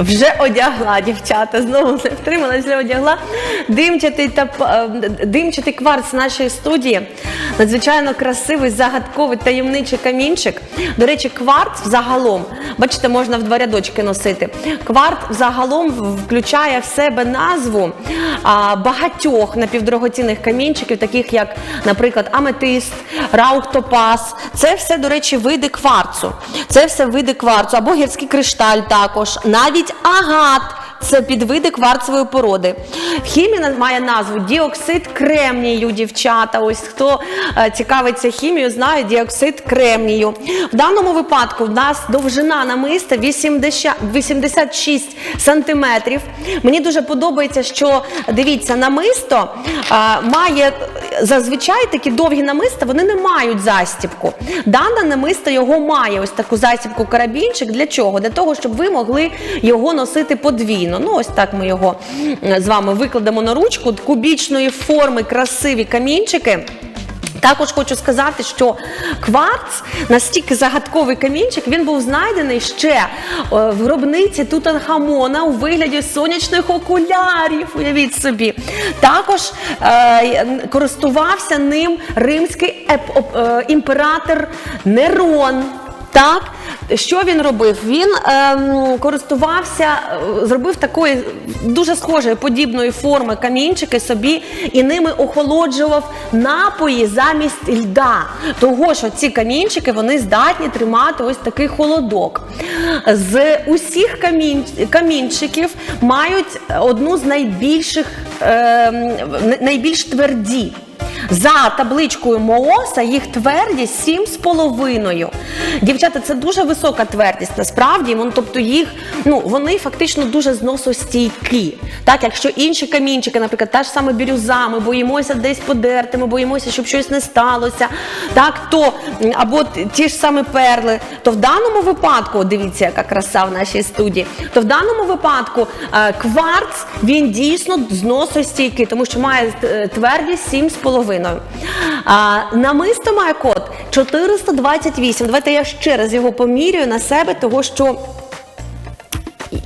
Вже одягла, дівчата. Знову не втрималась, вже одягла. Димчатий та п- е, димчатий кварц нашої студії. Надзвичайно красивий, загадковий, таємничий камінчик. До речі, кварц взагалом, бачите, можна в два рядочки носити. Кварц взагалом включає в себе назву багатьох напівдорогоцінних камінчиків, таких як, наприклад, аметист, раухтопас. Це все, до речі, види кварцу. Це все види кварцу, або гірський кришталь також, навіть агат. Це підвиди кварцевої породи. В хімії має назву діоксид кремнію, дівчата. Ось хто е, цікавиться хімією, знає діоксид кремнію. В даному випадку в нас довжина намиста 80, 86 сантиметрів. Мені дуже подобається, що дивіться, намисто е, має зазвичай такі довгі намиста, вони не мають застібку. Дане намисто його має ось таку застібку карабінчик. Для чого? Для того, щоб ви могли його носити подвійно. Ну, ось так ми його з вами викладемо на ручку. Кубічної форми, красиві камінчики. Також хочу сказати, що кварц настільки загадковий камінчик, він був знайдений ще е, в гробниці Тутанхамона у вигляді сонячних окулярів. Уявіть собі. Також е, користувався ним римський е, імператор Нерон. Так, що він робив? Він ем, користувався, зробив такої дуже схожої подібної форми камінчики собі і ними охолоджував напої замість льда. Того, що ці камінчики вони здатні тримати ось такий холодок. З усіх камін, камінчиків мають одну з найбільших, ем, найбільш тверді. За табличкою МООСа їх твердість 7,5. Дівчата, це дуже висока твердість насправді. Вон, тобто їх, ну, вони фактично дуже зносостійкі. Так, якщо інші камінчики, наприклад, та ж саме бірюза, ми боїмося десь подерти, ми боїмося, щоб щось не сталося. Так, то або ті ж самі перли, то в даному випадку, дивіться, яка краса в нашій студії, то в даному випадку е, кварц він дійсно зносостійкий, тому що має е, твердість 7,5. А, намисто має код 428. Давайте я ще раз його помірюю на себе, того що.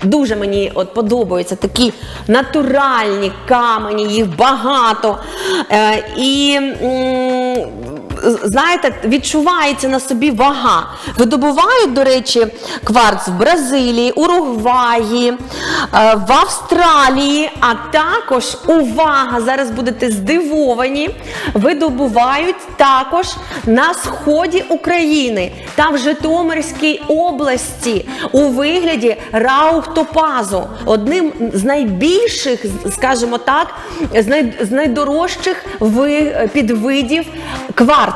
Дуже мені от подобаються такі натуральні камені, їх багато. Е, і знаєте, відчувається на собі вага. Видобувають, до речі, кварц в Бразилії, Уругваї, е, в Австралії, а також увага! Зараз будете здивовані. Видобувають також на сході України та в Житомирській області у вигляді раухтопазу. Одним з найбільших, скажімо так, з, найдорожчих ви, підвидів кварцу.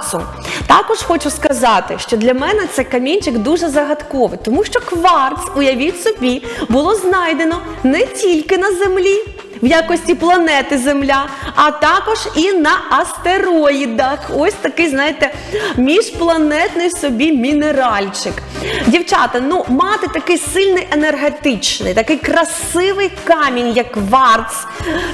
Також хочу сказати, що для мене це камінчик дуже загадковий, тому що кварц, уявіть собі, було знайдено не тільки на землі. В якості планети Земля, а також і на астероїдах. Ось такий, знаєте, міжпланетний собі мінеральчик. Дівчата, ну мати такий сильний енергетичний, такий красивий камінь, як кварц,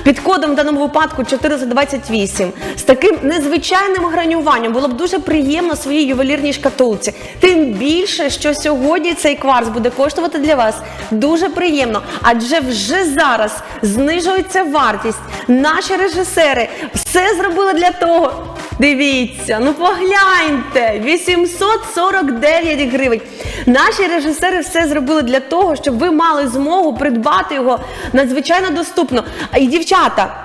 під кодом в даному випадку 428, з таким незвичайним гранюванням було б дуже приємно своїй ювелірній шкатулці. Тим більше, що сьогодні цей кварц буде коштувати для вас дуже приємно, адже вже зараз знижується вартість. Наші режисери все зробили для того. Дивіться, ну погляньте, 849 гривень. Наші режисери все зробили для того, щоб ви мали змогу придбати його надзвичайно доступно. І дівчата.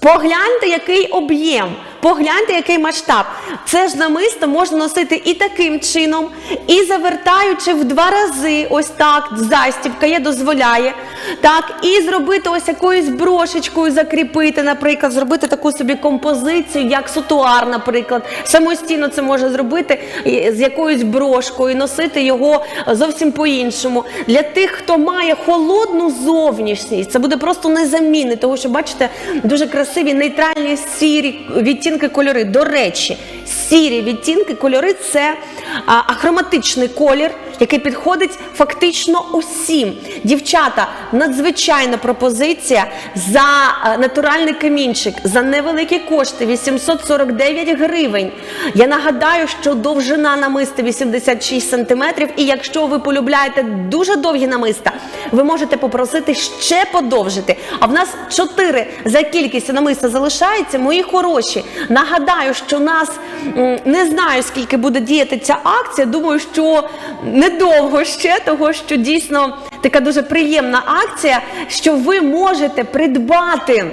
Погляньте, який об'єм, погляньте, який масштаб. Це ж намисто можна носити і таким чином, і завертаючи в два рази, ось так, застібка є, дозволяє. Так, і зробити ось якоюсь брошечкою закріпити, наприклад, зробити таку собі композицію, як сутуар, наприклад. Самостійно це може зробити з якоюсь брошкою, носити його зовсім по-іншому. Для тих, хто має холодну зовнішність, це буде просто незамінне, тому що, бачите, дуже красиві нейтральні сірі відтінки кольори. До речі, сірі відтінки, кольори це ахроматичний колір, який підходить фактично усім. Дівчата, надзвичайна пропозиція за е, натуральний камінчик, за невеликі кошти 849 гривень. Я нагадаю, що довжина намиста 86 сантиметрів, і якщо ви полюбляєте дуже довгі намиста, ви можете попросити ще подовжити. А в нас 4 за кількістю намиста залишається. Мої хороші. Нагадаю, що нас не знаю, скільки буде діяти ця акція. Думаю, що недовго ще, того що дійсно така дуже приємна акція, що ви можете придбати.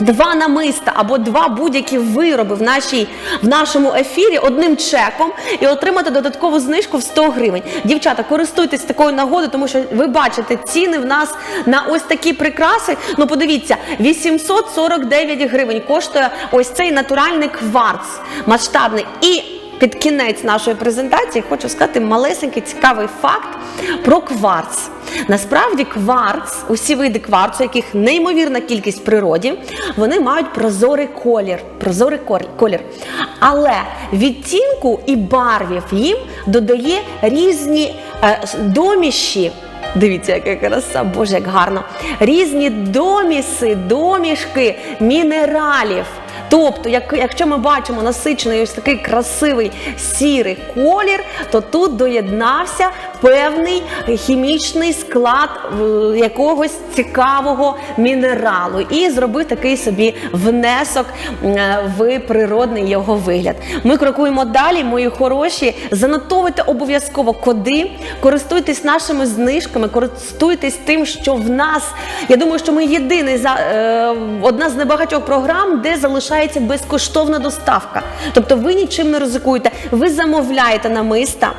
Два намиста або два будь-які вироби в, нашій, в нашому ефірі одним чеком і отримати додаткову знижку в 100 гривень. Дівчата, користуйтесь такою нагодою, тому що ви бачите ціни в нас на ось такі прикраси. Ну подивіться, 849 гривень коштує ось цей натуральний кварц масштабний. І під кінець нашої презентації хочу сказати малесенький цікавий факт про кварц. Насправді кварц, усі види кварцу, яких неймовірна кількість в природі, вони мають прозорий колір. Прозорий колір. Але відтінку і барвів їм додає різні е, доміші. Дивіться, яка краса, боже, як гарно. Різні доміси, домішки мінералів. Тобто, як, якщо ми бачимо насичений ось такий красивий сірий колір, то тут доєднався певний хімічний склад е, якогось цікавого мінералу і зробив такий собі внесок е, в природний його вигляд. Ми крокуємо далі, мої хороші. Занотовуйте обов'язково коди, користуйтесь нашими знижками, користуйтесь тим, що в нас. Я думаю, що ми єдиний е, одна з небагатьох програм, де залишається безкоштовна доставка. Тобто ви нічим не ризикуєте, ви замовляєте намиста,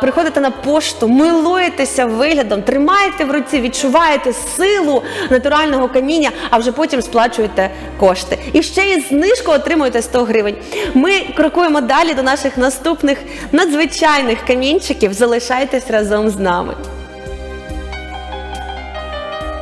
приходите на пошту, милуєтеся виглядом, тримаєте в руці, відчуваєте силу натурального каміння, а вже потім сплачуєте кошти. І ще й знижку отримуєте 100 гривень. Ми крокуємо далі до наших наступних надзвичайних камінчиків. Залишайтесь разом з нами.